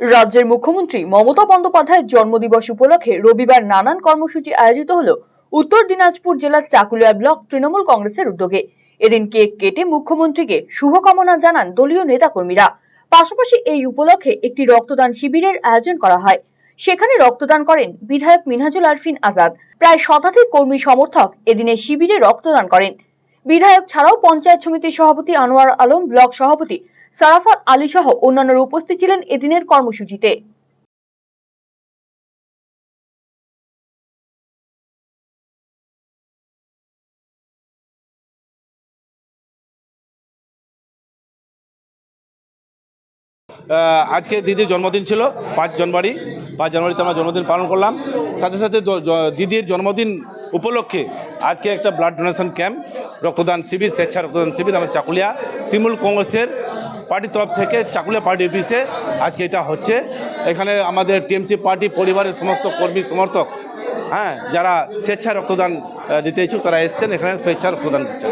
রাজ্যের মুখ্যমন্ত্রী মমতা বন্দ্যোপাধ্যায়ের জন্মদিবস উপলক্ষে রবিবার নানান কর্মসূচি আয়োজিত হল। উত্তর দিনাজপুর জেলার চাকুলিয়া ব্লক তৃণমূল কংগ্রেসের উদ্যোগে। এদিন কেক কেটে মুখ্যমন্ত্রীকে শুভকামনা জানান দলীয় নেতাকর্মীরা। পাশাপাশি এই উপলক্ষে একটি রক্তদান শিবিরের আয়োজন করা হয়। সেখানে রক্তদান করেন বিধায়ক মিনহাজুল আরফিন আজাদ। প্রায় শতাধিক কর্মী সমর্থক এদিনে শিবিরে রক্তদান করেন। বিধায়ক ছাড়াও পঞ্চায়েত সমিতির সভাপতি আনোয়ার আলম, ব্লক সভাপতি সারাফাত আলী সহ অন্যান্যরা উপস্থিত ছিলেন এদিনের কর্মসূচিতে। আজকে দিদির জন্মদিন ছিল, পাঁচ জানুয়ারি। পাঁচ জানুয়ারিতে আমরা জন্মদিন পালন করলাম। সাথে সাথে দিদির জন্মদিন উপলক্ষে আজকে একটা ব্লাড ডোনেশন ক্যাম্প রক্তদান শিবির স্বেচ্ছা রক্তদান শিবির, আমার চাকুলিয়া তৃণমূল কংগ্রেসের পার্টির তরফ থেকে, চাকুলিয়া পার্টি অফিসে আজকে এটা হচ্ছে। এখানে আমাদের টিএমসি পার্টি পরিবারের সমস্ত কর্মী সমর্থক হ্যাঁ যারা স্বেচ্ছা রক্তদান দিতে ইচ্ছুক, তারা এসছেন, এখানে স্বেচ্ছা রক্তদান দিচ্ছেন।